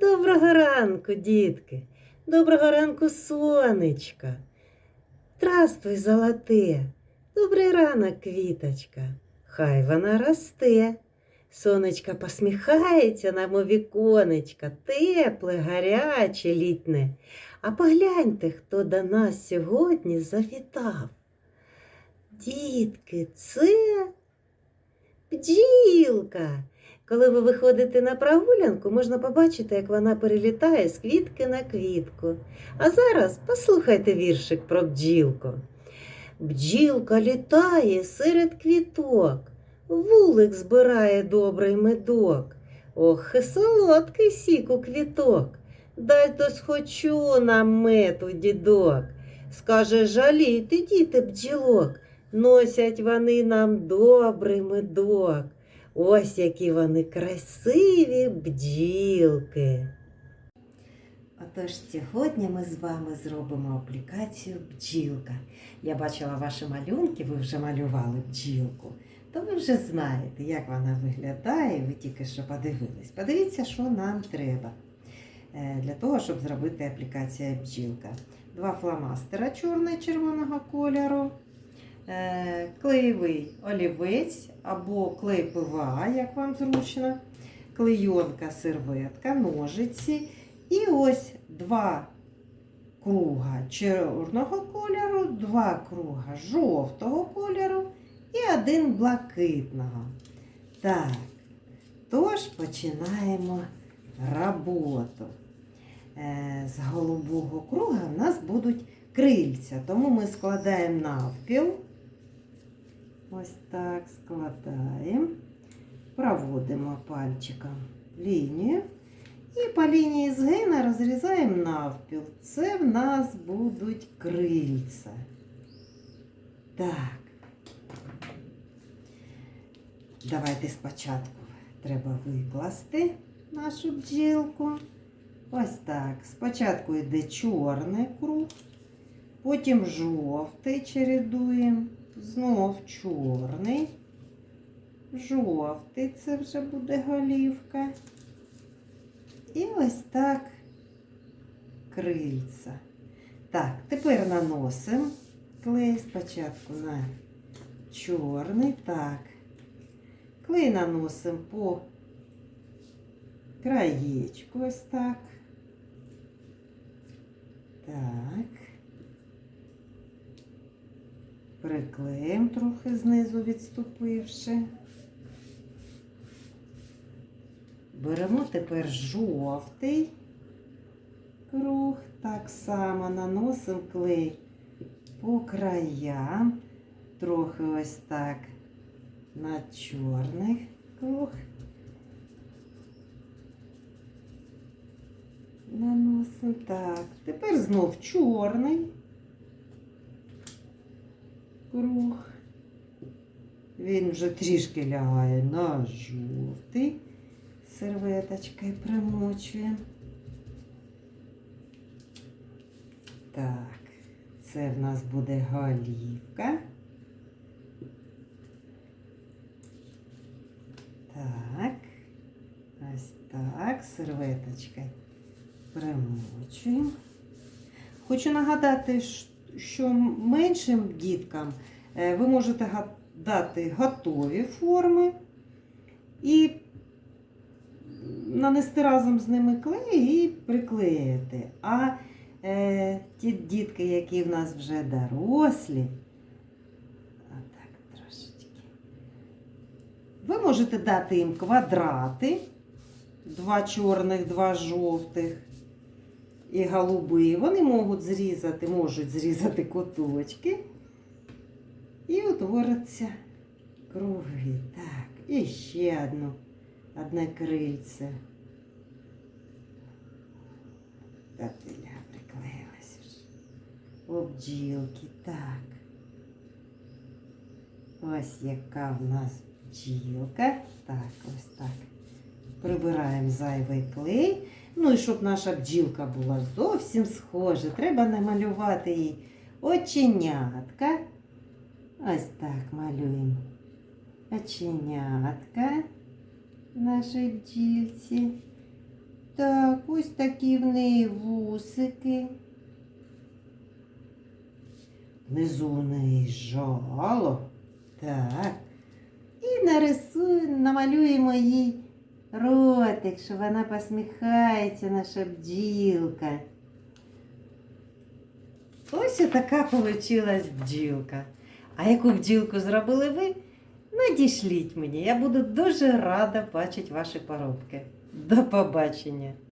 Доброго ранку, дітки, доброго ранку, сонечка. Здравствуй, золоте, добрий ранок, квіточка. Хай вона росте. Сонечка посміхається нам у віконечка, тепле, гаряче, літне. А погляньте, хто до нас сьогодні завітав. Дітки, це бджілка. Коли ви виходите на прогулянку, можна побачити, як вона перелітає з квітки на квітку. А зараз послухайте віршик про бджілку. Бджілка літає серед квіток, вулик збирає добрий медок. Ох, і солодкий сік у квіток. Дай досхочу нам мету, дідок. Скаже, жалійте, діти бджілок, носять вони нам добрий медок. Ось які вони красиві бджілки. Отож, сьогодні ми з вами зробимо аплікацію бджілка. Я бачила ваші малюнки, ви вже малювали бджілку. То ви вже знаєте, як вона виглядає, ви тільки що подивились. Подивіться, що нам треба е, для того, щоб зробити аплікацію бджілка. Два фломастера чорного і червоного кольору. Е, клеєвий олівець або клей ПВА, як вам зручно, клейонка, серветка, ножиці. І ось два круга чорного кольору, два круга жовтого кольору і один блакитного. Так, тож починаємо роботу. Е, З голубого круга в нас будуть крильця, тому ми складаємо навпіл. Ось так складаємо, проводимо пальчиком лінію. І по лінії згина розрізаємо навпіл. Це в нас будуть крильця. Так. Давайте спочатку треба викласти нашу бджілку. Ось так. Спочатку йде чорний круг, потім жовтий чередуємо, знов чорний, жовтий це вже буде голівка. І ось так крильця. Так, тепер наносимо клей спочатку на чорний. Так. Клей наносимо по краєчку ось так. Так. Приклеїмо трохи знизу відступивши. Беремо тепер жовтий круг, так само наносимо клей по краям, трохи ось так на чорний круг. Наносимо так. Тепер знов чорний круг. Він вже трішки лягає на жовтий серветочкою примочуємо. Так, це в нас буде голівка. Так, ось так, серветочкою примочуємо. Хочу нагадати, що меншим діткам е, ви можете дати готові форми і нанести разом з ними клей і приклеїти. А е, ті дітки, які в нас вже дорослі, отак трошечки, ви можете дати їм квадрати, два чорних, два жовтих і голуби. Вони можуть зрізати, можуть зрізати куточки і утвориться круги. Так, і ще одну одне крильце. Та теля приклеїлась вже. Обділки, так. Ось яка в нас бджілка. Так, ось так. Прибираємо зайвий клей. Ну і щоб наша бджілка була зовсім схожа, треба намалювати їй оченятка. Ось так малюємо. Оченятка нашій бджілці. Так, ось такі в неї вусики. Внизу у неї жало. Так. І нарисуємо, намалюємо їй ротик, що вона посміхається, наша бджілка. Ось така получилась бджілка. А яку бджілку зробили ви? Надішліть мені. Я буду дуже рада бачити ваші поробки. До побачення!